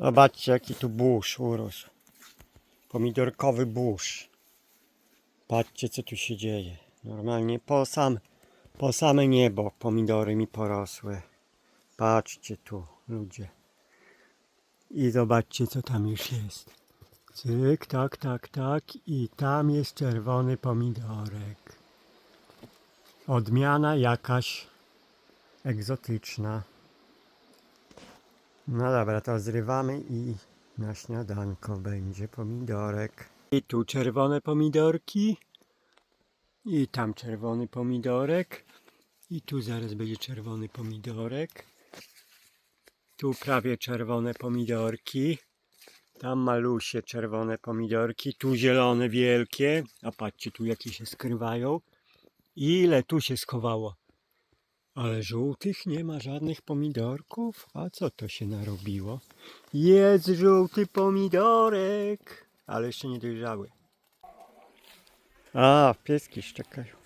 Zobaczcie jaki tu burz urósł. Pomidorkowy burz. Patrzcie co tu się dzieje. Normalnie po sam, po same niebo pomidory mi porosły. Patrzcie tu ludzie. I zobaczcie co tam już jest. Cyk, tak, tak, tak. I tam jest czerwony pomidorek. Odmiana jakaś egzotyczna. No dobra, to zrywamy i na śniadanko będzie pomidorek. I tu czerwone pomidorki. I tam czerwony pomidorek. I tu zaraz będzie czerwony pomidorek. Tu prawie czerwone pomidorki. Tam malusie czerwone pomidorki. Tu zielone wielkie. A patrzcie tu jakie się skrywają. Ile tu się schowało. Ale żółtych nie ma żadnych pomidorków? A co to się narobiło? Jest żółty pomidorek, ale jeszcze nie dojrzały. A, pieski szczekają.